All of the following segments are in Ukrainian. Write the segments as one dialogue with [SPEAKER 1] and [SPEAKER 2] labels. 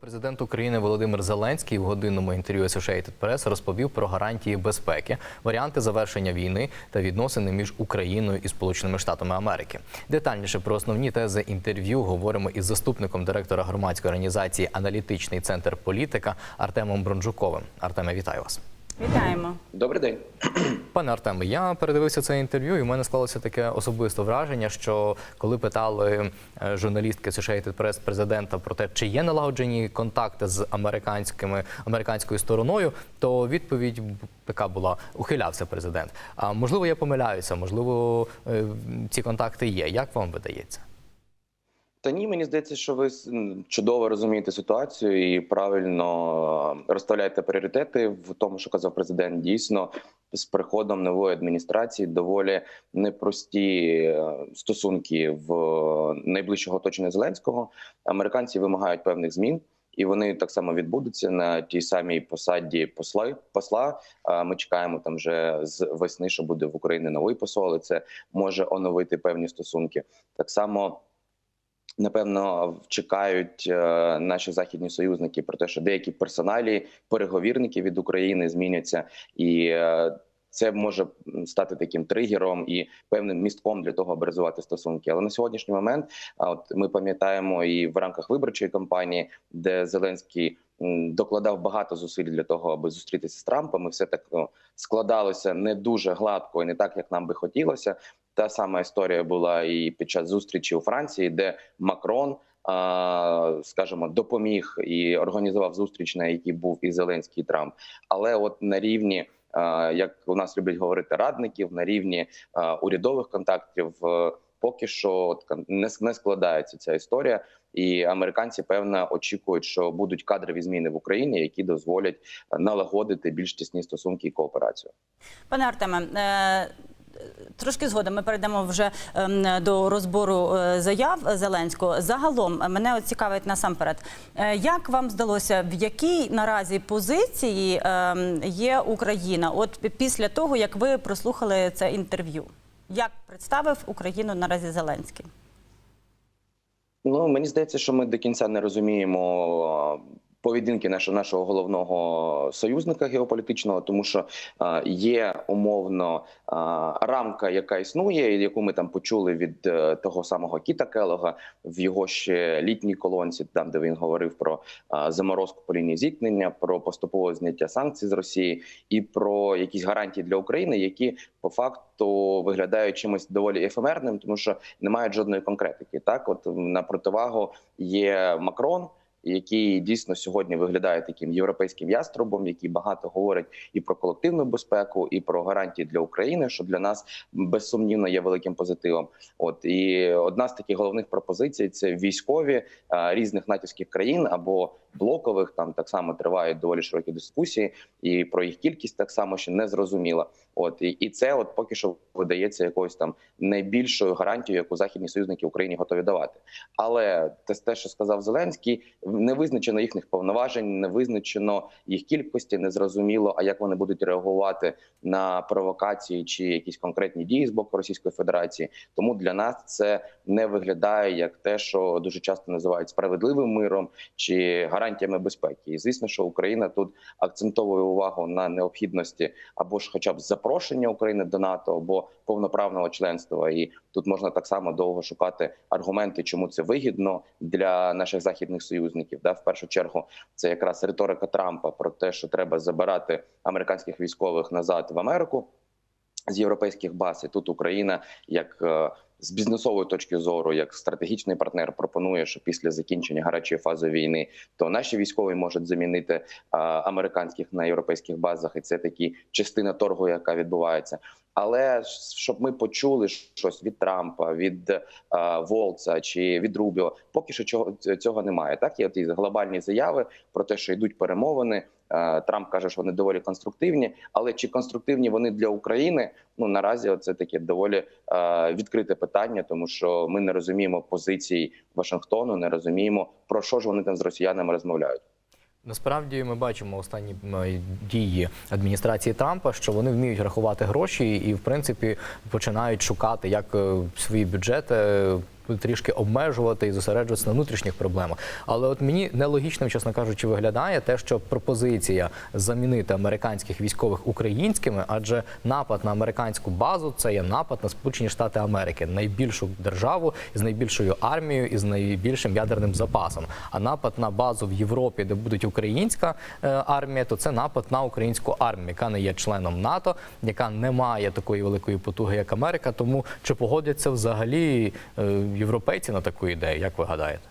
[SPEAKER 1] Президент України Володимир Зеленський в годинному інтерв'ю Associated Press розповів про гарантії безпеки, варіанти завершення війни та відносини між Україною і Сполученими Штатами Америки. Детальніше про основні тези інтерв'ю говоримо із заступником директора громадської організації Аналітичний центр політика Артемом Бронжуковим. Артеме, вітаю вас.
[SPEAKER 2] Вітаємо.
[SPEAKER 3] Добрий день.
[SPEAKER 1] Пане Артеме, я передивився це інтерв'ю, і в мене склалося таке особисте враження, що коли питали е, журналістки Associated Press президента про те, чи є налагоджені контакти з американськими американською стороною, то відповідь така була: ухилявся президент. А можливо, я помиляюся, можливо, е, ці контакти є. Як вам видається?
[SPEAKER 3] Та ні, мені здається, що ви чудово розумієте ситуацію і правильно е, розставляєте пріоритети в тому, що казав президент. Дійсно, з приходом нової адміністрації доволі непрості е, стосунки в найближчого оточення Зеленського. Американці вимагають певних змін. І вони так само відбудуться на тій самій посаді посла. посла. Ми чекаємо там вже з весни, що буде в Україні новий посол. і Це може оновити певні стосунки. Так само напевно чекають е, наші західні союзники про те, що деякі персоналі, переговірники від України зміняться, і е, це може стати таким тригером і певним містком для того, аби розвивати стосунки. Але на сьогоднішній момент, от ми пам'ятаємо і в рамках виборчої кампанії, де Зеленський. Докладав багато зусиль для того, аби зустрітися з Трампом. І все так ну, складалося не дуже гладко і не так, як нам би хотілося. Та сама історія була і під час зустрічі у Франції, де Макрон, скажімо, допоміг і організував зустріч, на якій був і Зеленський і Трамп. Але от на рівні, як у нас люблять говорити, радників, на рівні урядових контактів. е, Поки що не, складається ця історія, і американці певно очікують, що будуть кадрові зміни в Україні, які дозволять е, налагодити більш тісні стосунки і кооперацію.
[SPEAKER 2] Пане Артеме, е, трошки згодом ми перейдемо вже ем, до розбору е, заяв Зеленського. Загалом е, мене цікавить насамперед, е, як вам здалося, в якій наразі позиції ем, є Україна? От після того, як ви прослухали це інтерв'ю, як представив Україну наразі Зеленський?
[SPEAKER 3] Ну мені здається, що ми до кінця не розуміємо. Поведінки нашого нашого головного союзника геополітичного, тому що є умовно рамка, яка існує, яку ми там почули від е, того самого Кіта Келога в його ще літній колонці, там де він говорив про заморозку по лінії зіткнення, про поступове зняття санкцій з Росії і про якісь гарантії для України, які по факту виглядають чимось доволі ефемерним, тому що не мають жодної конкретики. Так, от на противагу є Макрон. Який дійсно сьогодні виглядає таким європейським яструбом, який багато говорить і про колективну безпеку, і про гарантії для України, що для нас безсумнівно є великим позитивом. От і одна з таких головних пропозицій це військові а, різних натівських країн або блокових. Там так само тривають доволі широкі дискусії, і про їх кількість так само ще не зрозуміла. От і, і це, от поки що, видається якоюсь там найбільшою гарантією, яку західні союзники Україні готові давати. Але те, що сказав Зеленський, не визначено їхніх повноважень, не визначено їх кількості, не зрозуміло, а як вони будуть реагувати на провокації чи якісь конкретні дії з боку Російської Федерації. Тому для нас це не виглядає як те, що дуже часто називають справедливим миром чи гарантіями безпеки. І звісно, що Україна тут акцентовує увагу на необхідності або ж, хоча б запрошення України до НАТО, або повноправного членства. І тут можна так само довго шукати аргументи, чому це вигідно для наших західних союзників. Да, в першу чергу, це якраз риторика Трампа про те, що треба забирати американських військових назад в Америку з європейських баз. І тут Україна як е, з бізнесової точки зору, як стратегічний партнер, пропонує, що після закінчення гарячої фази війни то наші військові можуть замінити а, американських на європейських базах, і це такі частина торгу, яка відбувається. Але щоб ми почули щось від Трампа, від а, Волца чи від Рубіо, поки що чого цього немає. Так є ті глобальні заяви про те, що йдуть перемовини. Е, Трамп каже, що вони доволі конструктивні, але чи конструктивні вони для України? Ну наразі це таке доволі е, відкрите питання, тому що ми не розуміємо позицій Вашингтону, не розуміємо про що ж вони там з росіянами розмовляють.
[SPEAKER 1] Насправді ми бачимо останні дії адміністрації Трампа, що вони вміють рахувати гроші і, в принципі, починають шукати, як е, свої бюджети трішки обмежувати і зосереджуватися на внутрішніх проблемах. Але от мені нелогічним, чесно кажучи, виглядає те, що пропозиція замінити американських військових українськими, адже напад на американську базу це є напад на Сполучені Штати Америки, найбільшу державу з найбільшою армією і з найбільшим ядерним запасом. А напад на базу в Європі, де буде українська е, армія, то це напад на українську армію, яка не є членом НАТО, яка не має такої великої потуги, як Америка. Тому чи погодяться взагалі е, європейці на таку ідею? Як ви гадаєте?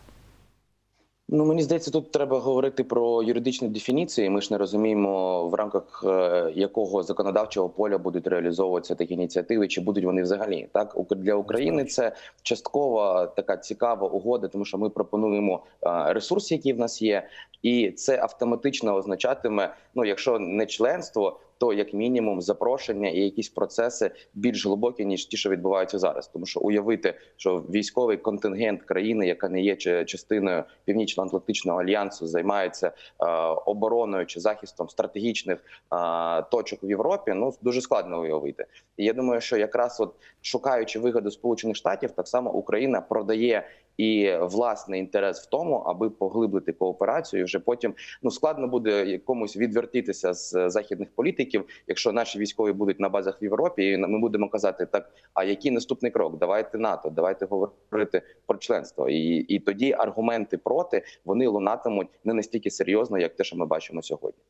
[SPEAKER 3] Ну мені здається, тут треба говорити про юридичні дефініції. Ми ж не розуміємо в рамках е, якого законодавчого поля будуть реалізовуватися такі ініціативи, чи будуть вони взагалі так для України. Це часткова така цікава угода, тому що ми пропонуємо е, ресурси, які в нас є, і це автоматично означатиме, ну якщо не членство. То як мінімум запрошення і якісь процеси більш глибокі ніж ті, що відбуваються зараз, тому що уявити, що військовий контингент країни, яка не є частиною північно-атлантичного альянсу, займається е, обороною чи захистом стратегічних е, точок в Європі, ну дуже складно уявити. І я думаю, що якраз от шукаючи вигоду Сполучених Штатів, так само Україна продає і власний інтерес в тому, аби поглибити кооперацію. І вже потім ну складно буде якомусь відвертитися з західних політиків, якщо наші військові будуть на базах в Європі, і ми будемо казати так. А який наступний крок? Давайте НАТО, давайте говорити про членство. І, і тоді аргументи проти вони лунатимуть не настільки серйозно, як те, що ми бачимо сьогодні.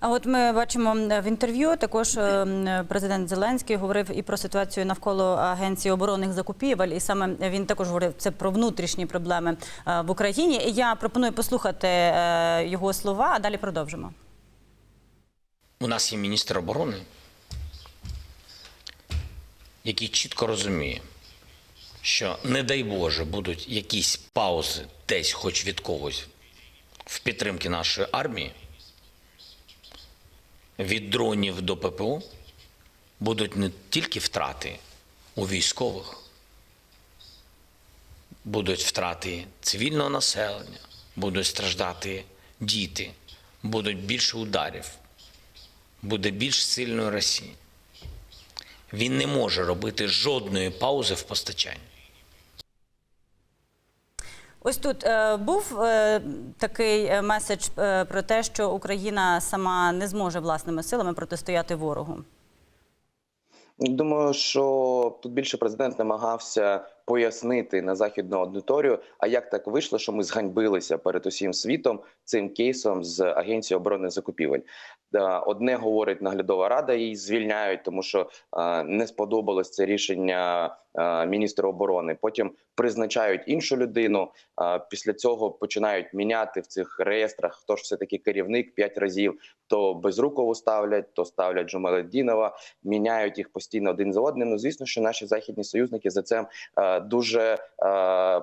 [SPEAKER 2] А от ми бачимо в інтерв'ю також е, президент Зеленський говорив і про ситуацію навколо агенції оборонних закупівель, і саме він також говорив це про внутрішні проблеми е, в Україні. Я пропоную послухати е, його слова, а далі продовжимо.
[SPEAKER 4] У нас є міністр оборони, який чітко розуміє, що, не дай Боже, будуть якісь паузи десь, хоч від когось, в підтримки нашої армії, від дронів до ППО будуть не тільки втрати у військових, будуть втрати цивільного населення, будуть страждати діти, будуть більше ударів буде більш сильною Росії. Він не може робити жодної паузи в постачанні.
[SPEAKER 2] Ось тут е, був е, такий е, меседж е, про те, що Україна сама не зможе власними силами протистояти ворогу.
[SPEAKER 3] Думаю, що тут більше президент намагався пояснити на західну аудиторію, а як так вийшло, що ми зганьбилися перед усім світом цим кейсом з агенцією оборонних закупівель. Одне говорить наглядова рада, її звільняють, тому що е, не сподобалось це рішення е, міністра оборони. Потім призначають іншу людину. е, після цього починають міняти в цих реєстрах, хто ж все таки керівник п'ять разів. То Безрукову ставлять, то ставлять Джумаледдінова, міняють їх постійно один за одним. Ну звісно, що наші західні союзники за це е, дуже е,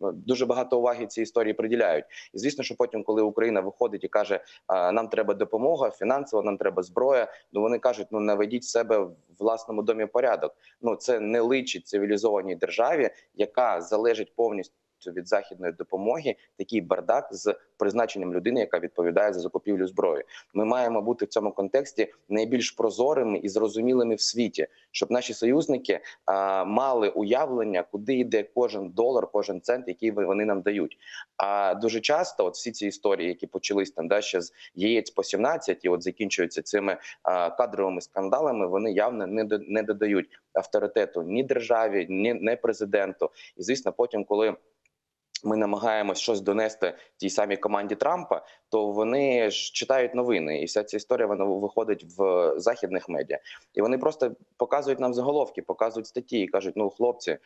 [SPEAKER 3] дуже багато уваги цій історії приділяють. І звісно, що потім, коли Україна виходить і каже, е, нам треба допомога фінансова, нам треба зброя. Ну вони кажуть, ну наведіть себе в власному домі порядок. Ну це не личить цивілізованій державі, яка залежить повністю. Від західної допомоги такий бардак з призначенням людини, яка відповідає за закупівлю зброї. Ми маємо бути в цьому контексті найбільш прозорими і зрозумілими в світі, щоб наші союзники а, мали уявлення, куди йде кожен долар, кожен цент, який вони нам дають. А дуже часто, от всі ці історії, які почались там да, ще з яєць по 17 і от закінчуються цими а, кадровими скандалами, вони явно не не додають авторитету ні державі, ні не президенту. І звісно, потім, коли ми намагаємось щось донести тій самій команді Трампа, то вони ж читають новини, і вся ця історія вона виходить в західних медіа, і вони просто показують нам заголовки, показують статті і кажуть: ну хлопці,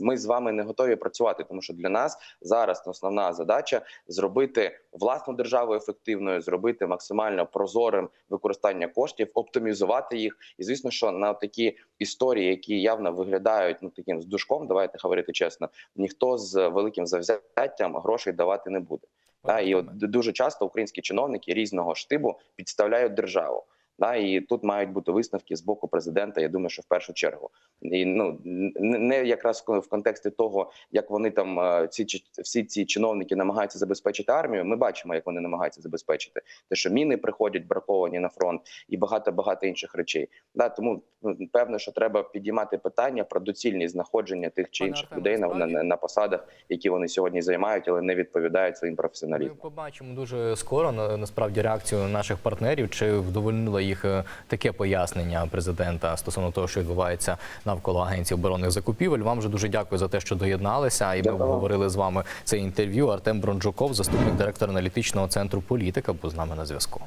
[SPEAKER 3] ми з вами не готові працювати, тому що для нас зараз основна задача зробити власну державу ефективною, зробити максимально прозорим використання коштів, оптимізувати їх. І звісно, що на такі історії, які явно виглядають ну таким з душком, давайте говорити чесно, ніхто з великим завзяттям грошей давати не буде. Та і от дуже часто українські чиновники різного штибу підставляють державу. Да, і тут мають бути висновки з боку президента. Я думаю, що в першу чергу, і ну не якраз в контексті того, як вони там е, ці всі ці чиновники намагаються забезпечити армію. Ми бачимо, як вони намагаються забезпечити те, що міни приходять браковані на фронт, і багато багато інших речей. Да, тому ну, певно, що треба підіймати питання про доцільність знаходження тих чи інших
[SPEAKER 1] Артеме,
[SPEAKER 3] людей на, на, на посадах, які вони сьогодні займають, але не відповідають своїм
[SPEAKER 1] Ми побачимо дуже скоро на- насправді реакцію наших партнерів, чи вдовольнило їх е, таке пояснення президента стосовно того, що відбувається навколо агенції оборонних закупівель. Вам же дуже дякую за те, що доєдналися, і ми обговорили з вами це інтерв'ю. Артем Бронджуков, заступник директора аналітичного центру політика, був з нами на зв'язку.